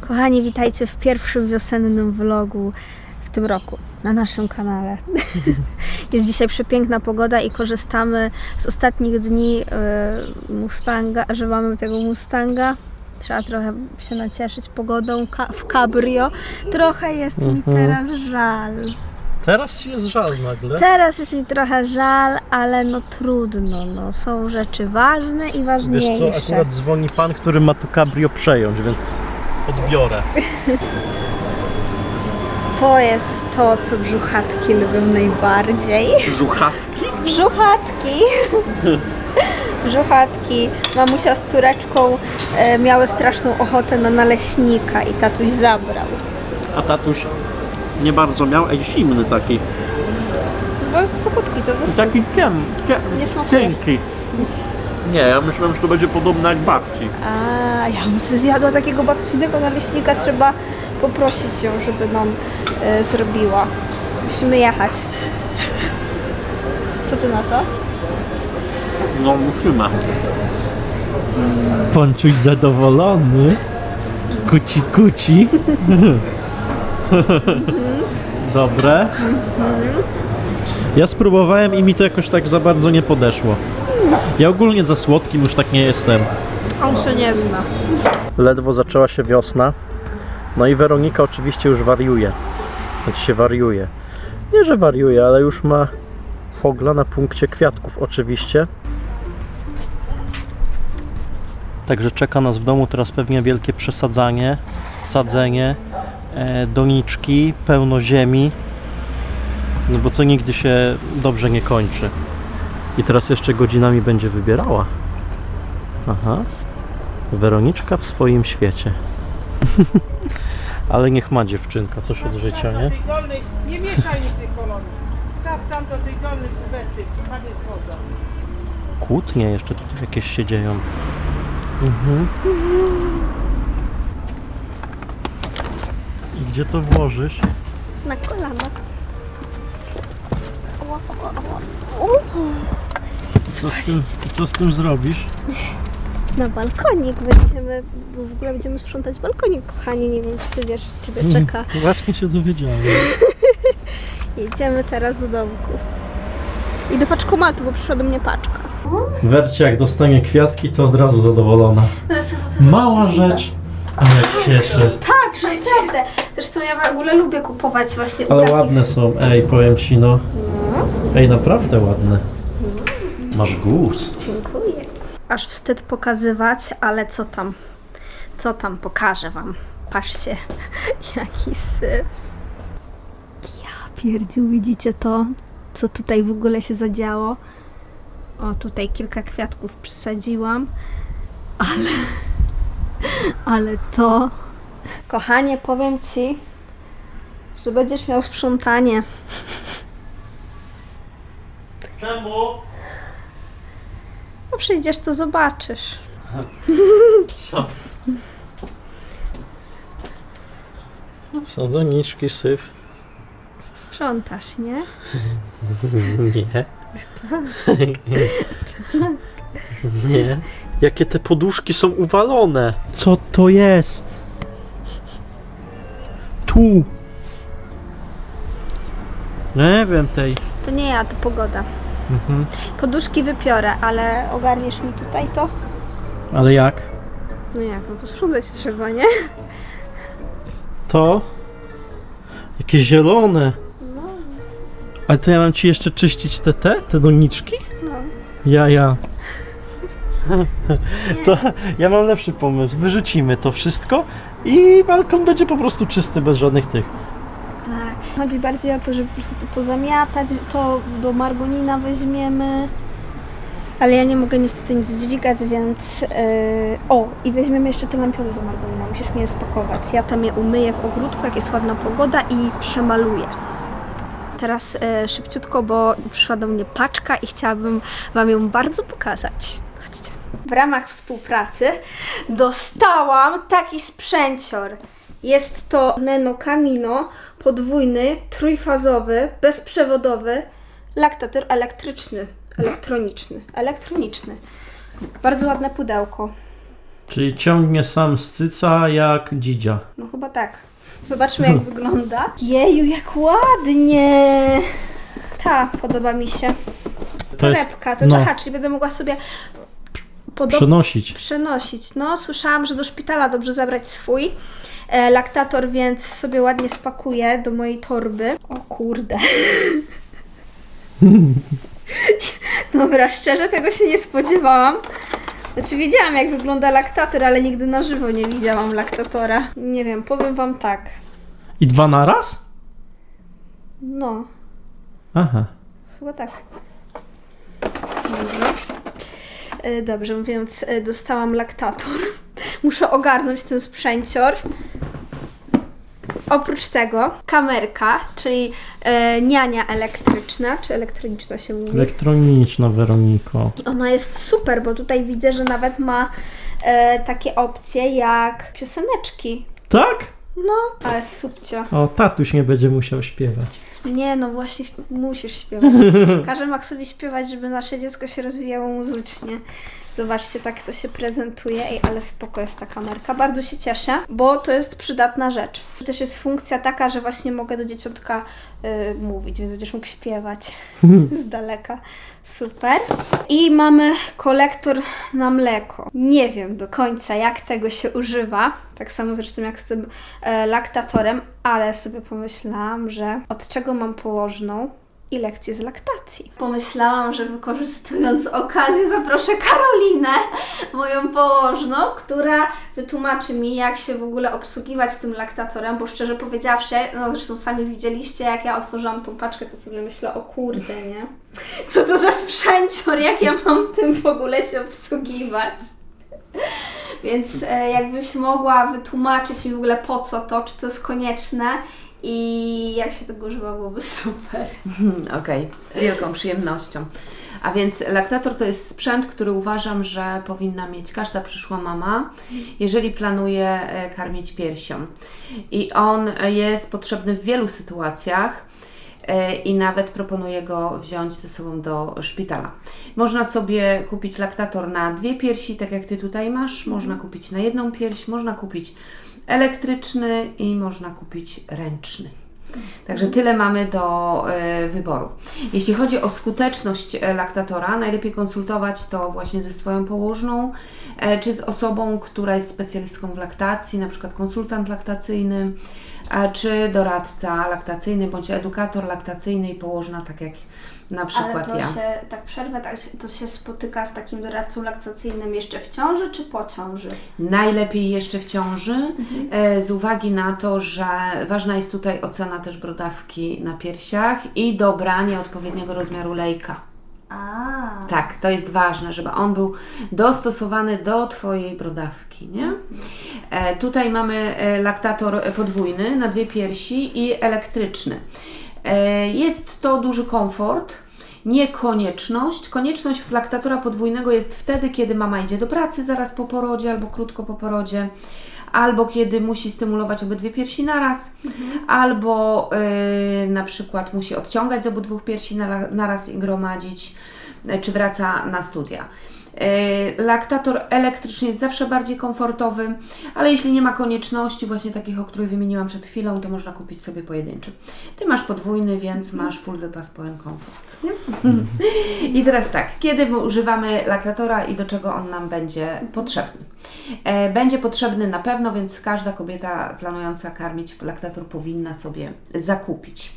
Kochani, witajcie w pierwszym wiosennym vlogu w tym roku na naszym kanale. Jest dzisiaj przepiękna pogoda i korzystamy z ostatnich dni e, Mustanga, że mamy tego Mustanga. Trzeba trochę się nacieszyć pogodą w cabrio. Trochę jest mi Mhm. teraz żal. Teraz ci jest żal nagle. Teraz jest mi trochę żal, ale no trudno. No. Są rzeczy ważne i Wiesz ważniejsze. co, akurat dzwoni pan, który ma tu cabrio przejąć, więc odbiorę. To jest to, co brzuchatki lubią najbardziej. Żuchatki? Brzuchatki. Brzuchatki. Mamusia z córeczką e, miały straszną ochotę na naleśnika i tatuś zabrał. A tatuś nie bardzo miał, ej zimny taki. Bo suchutki to wystarczy. Taki kiem, kiem, Nie smakuje. cienki. Nie, ja myślałem, że to będzie podobne jak babci. A, ja bym sobie zjadła takiego babcinego naleśnika. Trzeba poprosić ją, żeby nam e, zrobiła. Musimy jechać. Co ty na to? No musimy. Ponczuś zadowolony. Kuci kuci. Dobre. Ja spróbowałem i mi to jakoś tak za bardzo nie podeszło. Ja ogólnie za słodkim już tak nie jestem. On się nie zna. Ledwo zaczęła się wiosna. No i Weronika oczywiście już wariuje. Znaczy się wariuje. Nie, że wariuje, ale już ma fogla na punkcie kwiatków oczywiście. Także czeka nas w domu teraz pewnie wielkie przesadzanie, sadzenie, e, doniczki, pełno ziemi. No bo to nigdy się dobrze nie kończy. I teraz jeszcze godzinami będzie wybierała. Aha. Weroniczka w swoim świecie. Ale niech ma dziewczynka coś od życia, nie? dolnej, nie mieszaj mi tych kolorów. Staw tam do tej dolnej kuwety, tam jest woda. Kłótnie jeszcze tutaj jakieś się dzieją. Mhm. I gdzie to włożysz? Na kolana. Ła. Co z tym, co z tym zrobisz? Na balkonik będziemy, bo w ogóle będziemy sprzątać balkonik, kochani. Nie wiem, czy ty wiesz, ciebie czeka. Właśnie się dowiedziałem. Jedziemy teraz do domku. I do paczkomatu, bo przyszła do mnie paczka. Wercie jak dostanie kwiatki, to od razu zadowolona. Mała rzecz, ale jak cieszy. Tak, naprawdę. Zresztą ja w ogóle lubię kupować właśnie u Ale takich... ładne są, ej, powiem ci no. Ej, naprawdę ładne. Masz gust. Dziękuję. Aż wstyd pokazywać, ale co tam? Co tam? Pokażę wam. Patrzcie, jaki syf. Ja pierdziu, widzicie to? Co tutaj w ogóle się zadziało? O, tutaj kilka kwiatków przysadziłam, ale... Ale to... Kochanie, powiem ci, że będziesz miał sprzątanie. Czemu? No przyjdziesz, to zobaczysz. Co? Są doniczki, syf. Sprzątasz, nie? Nie. Nie. Jakie te poduszki są uwalone? Co to jest? Tu. Nie wiem tej. To nie ja, to pogoda. Mhm. Poduszki wypiorę, ale ogarniesz mi tutaj to? Ale jak? No jak, no posprzątać trzeba, nie? To? Jakie zielone. Ale to ja mam ci jeszcze czyścić te te, te doniczki? No. Ja, ja. To ja mam lepszy pomysł. Wyrzucimy to wszystko i balkon będzie po prostu czysty, bez żadnych tych. Chodzi bardziej o to, żeby po prostu to pozamiatać, to do margonina weźmiemy. Ale ja nie mogę niestety nic dźwigać, więc... Yy... O, i weźmiemy jeszcze te lampiony do margonina. Musisz mi je spakować. Ja tam je umyję w ogródku, jak jest ładna pogoda i przemaluję. Teraz e, szybciutko, bo przyszła do mnie paczka i chciałabym Wam ją bardzo pokazać. Chodźcie. W ramach współpracy dostałam taki sprzęcior. Jest to Neno Camino podwójny, trójfazowy, bezprzewodowy laktator elektryczny, elektroniczny, elektroniczny. Bardzo ładne pudełko. Czyli ciągnie sam z cyca jak dzidzia. No chyba tak. Zobaczmy jak wygląda. Jeju, jak ładnie! Ta, podoba mi się. To jest Torebka, to no. czyli będę mogła sobie przenosić. przenosić. No, słyszałam, że do szpitala dobrze zabrać swój e, laktator, więc sobie ładnie spakuję do mojej torby. O kurde. Dobra, szczerze tego się nie spodziewałam. Znaczy wiedziałam jak wygląda laktator, ale nigdy na żywo nie widziałam laktatora. Nie wiem, powiem wam tak. I dwa na raz? No, Aha. chyba tak. Dobra. E, Dobrze, więc e, dostałam laktator. Muszę ogarnąć ten sprzęcior. Oprócz tego kamerka, czyli e, niania elektryczna, czy elektroniczna się mówi. Elektroniczna Weroniko. Ona jest super, bo tutaj widzę, że nawet ma e, takie opcje jak pioseneczki. Tak? No, ale subcio. O, tatuś nie będzie musiał śpiewać. Nie, no właśnie musisz śpiewać. Każę Maxowi śpiewać, żeby nasze dziecko się rozwijało muzycznie. Zobaczcie, tak to się prezentuje. Ej, ale spoko jest ta kamerka. Bardzo się cieszę, bo to jest przydatna rzecz. Też jest funkcja taka, że właśnie mogę do dzieciątka y, mówić, więc będziesz mógł śpiewać z daleka. Super. I mamy kolektor na mleko. Nie wiem do końca, jak tego się używa. Tak samo zresztą jak z tym e, laktatorem, ale sobie pomyślałam, że od czego mam położną i lekcję z laktacji. Pomyślałam, że wykorzystując okazję zaproszę Karolinę, moją położną, która wytłumaczy mi, jak się w ogóle obsługiwać tym laktatorem, bo szczerze powiedziawszy, no zresztą sami widzieliście, jak ja otworzyłam tą paczkę, to sobie myślę, o kurde, nie? Co to za sprzęcior, jak ja mam tym w ogóle się obsługiwać? Więc e, jakbyś mogła wytłumaczyć mi w ogóle po co to, czy to jest konieczne i jak się tego używa, byłoby super. Okej, z wielką przyjemnością. A więc laktator to jest sprzęt, który uważam, że powinna mieć każda przyszła mama, jeżeli planuje e, karmić piersią. I on jest potrzebny w wielu sytuacjach e, i nawet proponuję go wziąć ze sobą do szpitala. Można sobie kupić laktator na dwie piersi, tak jak Ty tutaj masz, można kupić na jedną pierś, można kupić elektryczny i można kupić ręczny. Także tyle mamy do e, wyboru. Jeśli chodzi o skuteczność e, laktatora, najlepiej konsultować to właśnie ze swoją położną, e, czy z osobą, która jest specjalistką w laktacji, na przykład konsultant laktacyjny, czy doradca laktacyjny, bądź edukator laktacyjny i położna, tak jak na Ale przykład to ja. się, tak przerwę, tak, to się spotyka z takim doradcą laktacyjnym jeszcze w ciąży czy po ciąży? Najlepiej jeszcze w ciąży, e, z uwagi na to, że ważna jest tutaj ocena też brodawki na piersiach i dobranie odpowiedniego rozmiaru lejka. A, Tak, to jest ważne, żeby on był dostosowany do Twojej brodawki, nie? E, tutaj mamy e, laktator podwójny na dwie piersi i elektryczny. E, jest to duży komfort, nie konieczność. Konieczność laktatora podwójnego jest wtedy, kiedy mama idzie do pracy zaraz po porodzie albo krótko po porodzie. Albo kiedy musi stymulować obydwie piersi naraz, albo y, na przykład musi odciągać z obydwu piersi nara- naraz i gromadzić, y, czy wraca na studia. Y, Laktator elektryczny jest zawsze bardziej komfortowy, ale jeśli nie ma konieczności, właśnie takich, o których wymieniłam przed chwilą, to można kupić sobie pojedynczy. Ty masz podwójny, więc masz full wypas pełen komfort. I teraz tak, kiedy my używamy laktatora i do czego on nam będzie potrzebny? E, Będzie potrzebny na pewno, więc każda kobieta planująca karmić laktator powinna sobie zakupić.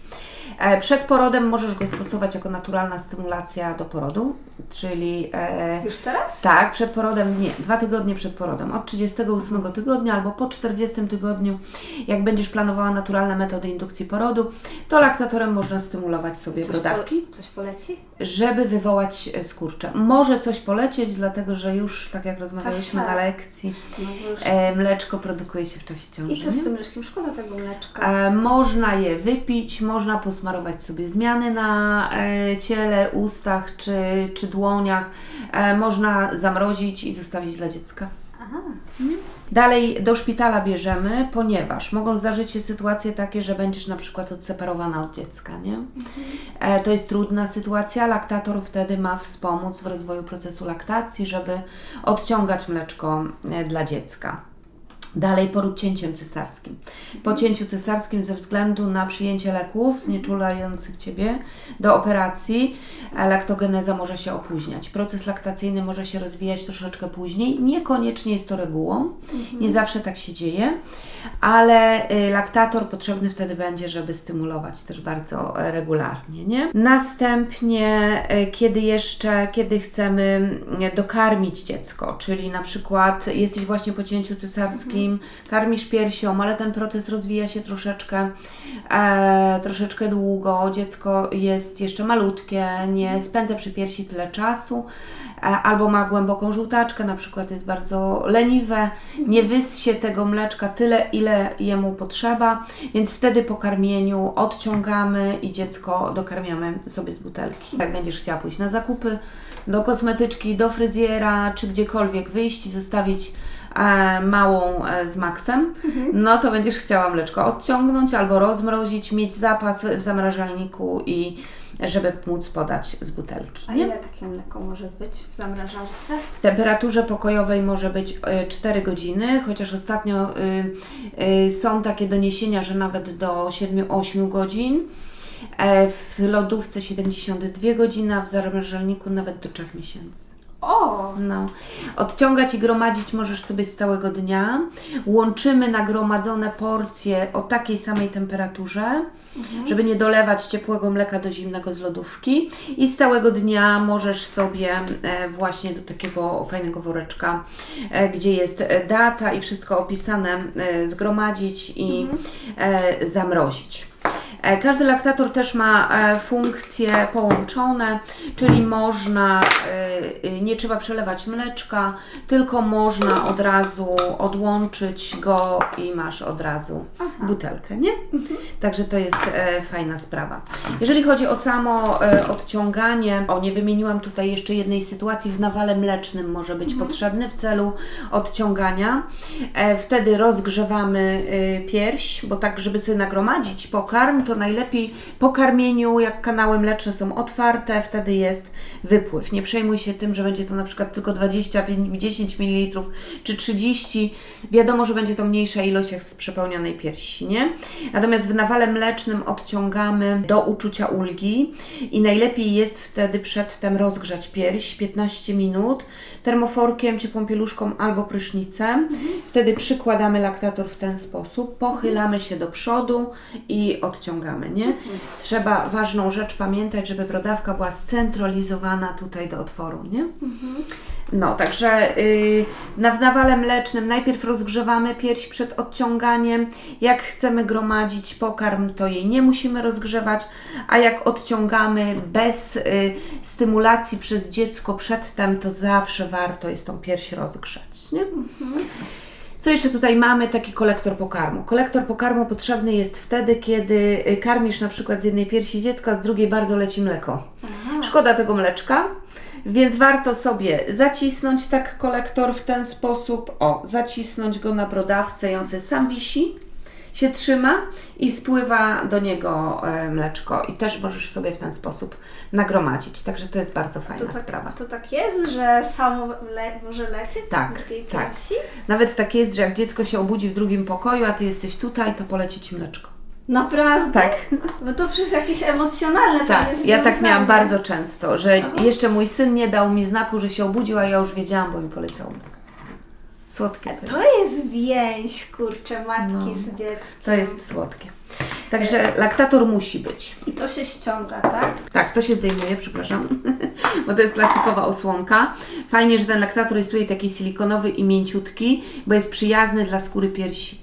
E, Przed porodem możesz go stosować jako naturalna stymulacja do porodu, czyli e, już teraz? tak, przed porodem, nie, dwa tygodnie przed porodem, od 38 tygodnia albo po 40 tygodniu, jak będziesz planowała naturalne metody indukcji porodu, to laktatorem można stymulować sobie Coś, brodawki, po, coś poleci? żeby wywołać e, skurcze. Może coś polecieć, dlatego że już, tak jak rozmawialiśmy Kaszel. na lekcji, No mleczko produkuje się w czasie ciąży. I co z tym mleczkiem? Szkoda tego mleczka. Można je wypić, można posmarować sobie zmiany na e, ciele, ustach czy, czy dłoniach. E, można zamrozić i zostawić dla dziecka. Aha. Dalej do szpitala bierzemy, ponieważ mogą zdarzyć się sytuacje takie, że będziesz na przykład odseparowana od dziecka, nie? E, to jest trudna sytuacja. Laktator wtedy ma wspomóc w rozwoju procesu laktacji, żeby odciągać mleczko dla dziecka. Dalej poród cięciem cesarskim. Po cięciu cesarskim ze względu na przyjęcie leków znieczulających Ciebie do operacji e, laktogeneza może się opóźniać. Proces laktacyjny może się rozwijać troszeczkę później. Niekoniecznie jest to regułą. Nie zawsze tak się dzieje, ale y, laktator potrzebny wtedy będzie, żeby stymulować też bardzo e, regularnie, nie? Następnie, y, kiedy jeszcze, kiedy chcemy y, dokarmić dziecko, czyli na przykład jesteś właśnie po cięciu cesarskim, karmisz piersią, ale ten proces rozwija się troszeczkę, e, troszeczkę długo, dziecko jest jeszcze malutkie, nie spędza przy piersi tyle czasu, e, albo ma głęboką żółtaczkę, na przykład jest bardzo leniwe, nie wyssie tego mleczka tyle, ile jemu potrzeba, więc wtedy po karmieniu odciągamy i dziecko dokarmiamy sobie z butelki. Jak będziesz chciała pójść na zakupy, do kosmetyczki, do fryzjera, czy gdziekolwiek wyjść i zostawić małą e, z maksem, no to będziesz chciała mleczko odciągnąć albo rozmrozić, mieć zapas w zamrażalniku i żeby móc podać z butelki. A ile takie mleko może być w zamrażarce? W temperaturze pokojowej może być y, 4 godziny, chociaż ostatnio y, y, są takie doniesienia, że nawet do 7-8 godzin. E, W lodówce 72 godziny, a w zamrażalniku nawet do 3 miesięcy. O! No. Odciągać i gromadzić możesz sobie z całego dnia. Łączymy nagromadzone porcje o takiej samej temperaturze, żeby nie dolewać ciepłego mleka do zimnego z lodówki. I z całego dnia możesz sobie e, właśnie do takiego fajnego woreczka, e, gdzie jest e, data i wszystko opisane, zgromadzić i e, zamrozić. E, Każdy laktator też ma e, funkcje połączone, czyli można, e, nie trzeba przelewać mleczka, tylko można od razu odłączyć go i masz od razu butelkę, nie? Także to jest fajna sprawa. Jeżeli chodzi o samo odciąganie, o nie wymieniłam tutaj jeszcze jednej sytuacji, w nawale mlecznym może być potrzebny w celu odciągania. Wtedy rozgrzewamy pierś, bo tak, żeby sobie nagromadzić pokarm, to najlepiej po karmieniu, jak kanały mleczne są otwarte, wtedy jest wypływ. Nie przejmuj się tym, że będzie to na przykład tylko 20, 10 ml czy 30. Wiadomo, że będzie to mniejsza ilość jak z przepełnionej piersi, nie? Natomiast w nawale mlecznym odciągamy do uczucia ulgi i najlepiej jest wtedy przedtem rozgrzać pierś 15 minut termoforkiem, ciepłą pieluszką albo prysznicem. Wtedy przykładamy laktator w ten sposób, pochylamy się do przodu i odciągamy, nie? Trzeba ważną rzecz pamiętać, żeby brodawka była scentralizowana tutaj do otworu, nie? No, także yy, na w nawale mlecznym najpierw rozgrzewamy pierś przed odciąganiem. Jak chcemy gromadzić pokarm, to jej nie musimy rozgrzewać, a jak odciągamy bez y, stymulacji przez dziecko przedtem, to zawsze warto jest tą pierś rozgrzać, nie? Co jeszcze tutaj mamy? Taki kolektor pokarmu. Kolektor pokarmu potrzebny jest wtedy, kiedy y, karmisz na przykład z jednej piersi dziecko, a z drugiej bardzo leci mleko. Szkoda tego mleczka, więc warto sobie zacisnąć tak kolektor w ten sposób. O, zacisnąć go na brodawce i on sobie sam wisi, się trzyma i spływa do niego e, mleczko. I też możesz sobie w ten sposób nagromadzić. Także to jest bardzo fajna To tak, sprawa. to tak jest, że samo le, może lecieć Tak, z drugiej tak. piersi? Nawet tak jest, że jak dziecko się obudzi w drugim pokoju, a ty jesteś tutaj, to poleci ci mleczko. Naprawdę? Tak. Bo to przez jakieś emocjonalne Tak, ja tak miałam bardzo często, że jeszcze mój syn nie dał mi znaku, że się obudził, a ja już wiedziałam, bo mi poleciało. Słodkie to jest. To jest więź, kurczę, matki No. z dzieckiem. To jest słodkie. Także laktator musi być. I to się ściąga, tak? Tak, to się zdejmuje, przepraszam, bo to jest plastikowa osłonka. Fajnie, że ten laktator jest tutaj taki silikonowy i mięciutki, bo jest przyjazny dla skóry piersi.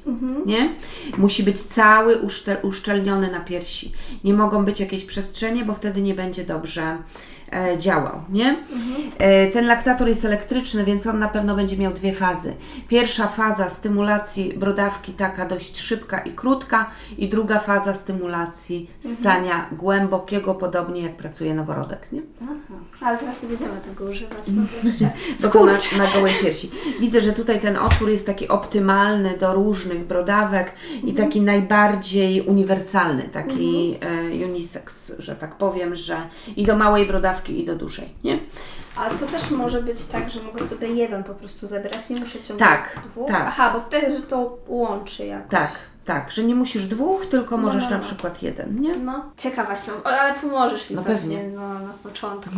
Nie? Musi być cały uszczelniony na piersi. Nie mogą być jakieś przestrzenie, bo wtedy nie będzie dobrze działał, nie? E, ten laktator jest elektryczny, więc on na pewno będzie miał dwie fazy. Pierwsza faza stymulacji brodawki taka dość szybka i krótka i druga faza stymulacji ssania głębokiego, podobnie jak pracuje noworodek, nie? Aha. Ale teraz nie będziemy tego używać. No jeszcze. Bo to na, na gołej piersi. Widzę, że tutaj ten otwór jest taki optymalny do różnych brodawek i taki najbardziej uniwersalny, taki e, unisex, że tak powiem, że i do małej brodawki, i do dużej, nie? Ale to też może być tak, że mogę sobie jeden po prostu zabierać, nie muszę ciągnąć Tak, dwóch. tak. Aha, bo tutaj, że to łączy jakoś. Tak, tak, że nie musisz dwóch, tylko No, możesz no, na no. przykład jeden, nie? No, ciekawa jestem, ale pomożesz mi No pewnie, pewnie. No, na początku.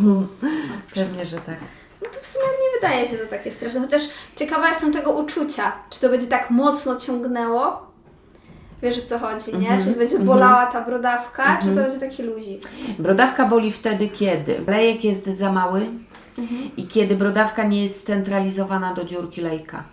Pewnie, że tak. No to w sumie nie wydaje się to takie straszne, chociaż ciekawa jestem tego uczucia, czy to będzie tak mocno ciągnęło, wiesz o co chodzi, nie? Mhm, Czy będzie bolała ta brodawka, czy to będzie taki luzik? Brodawka boli wtedy, kiedy lejek jest za mały i kiedy brodawka nie jest scentralizowana do dziurki lejka.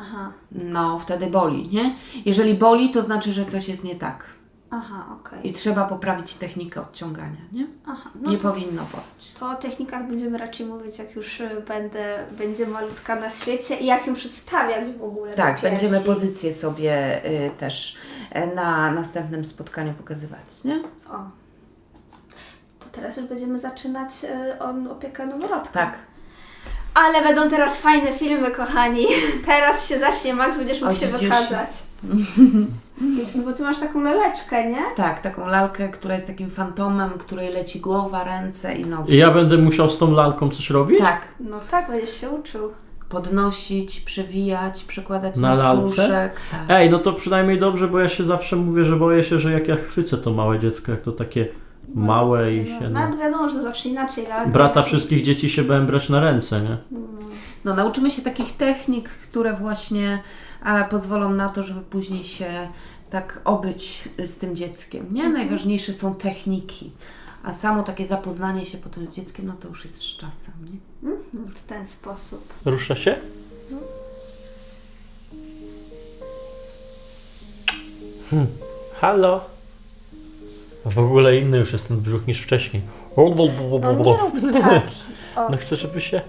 Aha, No, wtedy boli, nie? Jeżeli boli, to znaczy, że coś jest nie tak. aha, okej. I trzeba poprawić technikę odciągania, nie? Aha, no nie to, powinno boleć. to o technikach będziemy raczej mówić, jak już y, będę, będzie malutka na świecie i jak ją przedstawiać w ogóle Tak, będziemy pozycję sobie y, też y, na następnym spotkaniu pokazywać, nie? O. To teraz już będziemy zaczynać y, on opiekę noworodka. Tak. Ale będą teraz fajne filmy, kochani. Teraz się zacznie, Max, będziesz mógł się wykazać. No bo ty masz taką laleczkę, nie? Tak, taką lalkę, która jest takim fantomem, której leci głowa, ręce i nogi. I ja będę musiał z tą lalką coś robić? Tak. No tak, będziesz się uczył. Podnosić, przewijać, przekładać Na na, lalce? brzuszek. Tak. Ej, no to przynajmniej dobrze, bo ja się zawsze mówię, że boję się, że jak ja chwycę to małe dziecko, jak to takie małe i No, się... no, No. wiadomo, że to zawsze inaczej lalka. Brata wszystkich dzieci się będę brać na ręce, nie? No, nauczymy się takich technik, które właśnie e, pozwolą na to, żeby później się tak obyć z tym dzieckiem. Nie? Najważniejsze są techniki. A samo takie zapoznanie się potem z dzieckiem, no to już jest z czasem. Nie? Mhm, W ten sposób. Rusza się? Hmm. Halo? W ogóle inny już jest ten brzuch niż wcześniej. No nie rób tak. O, No chcę, żeby się...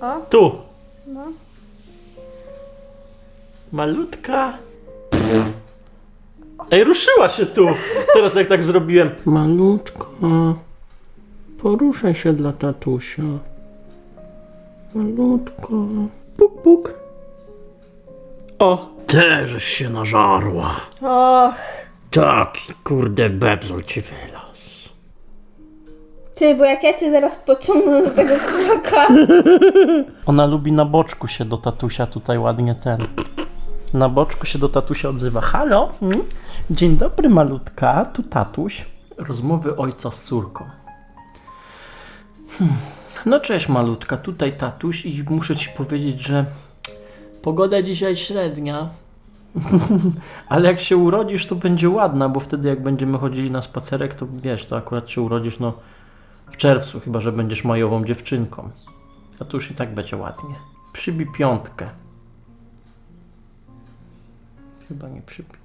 o, Tu! no. Malutka. Ej, ruszyła się tu! Teraz jak tak zrobiłem. Malutka. Poruszaj się dla tatusia. Malutka. Puk, puk. O! Też się nażarła. Och, Tak, kurde, bebzol ci wylazł. ty, bo jak ja cię zaraz pociągnę za tego kuraka. Ona lubi na boczku się do tatusia tutaj ładnie ten. Na boczku się do tatusia odzywa. Halo? Mm? Dzień dobry malutka, tu tatuś. Rozmowy ojca z córką. Hmm. No cześć malutka, tutaj tatuś i muszę ci powiedzieć, że pogoda dzisiaj średnia. Ale jak się urodzisz, to będzie ładna, bo wtedy jak będziemy chodzili na spacerek, to wiesz, to akurat się urodzisz no w czerwcu, chyba że będziesz majową dziewczynką. A tu już i tak będzie ładnie. Przybij piątkę. Chyba nie przybij.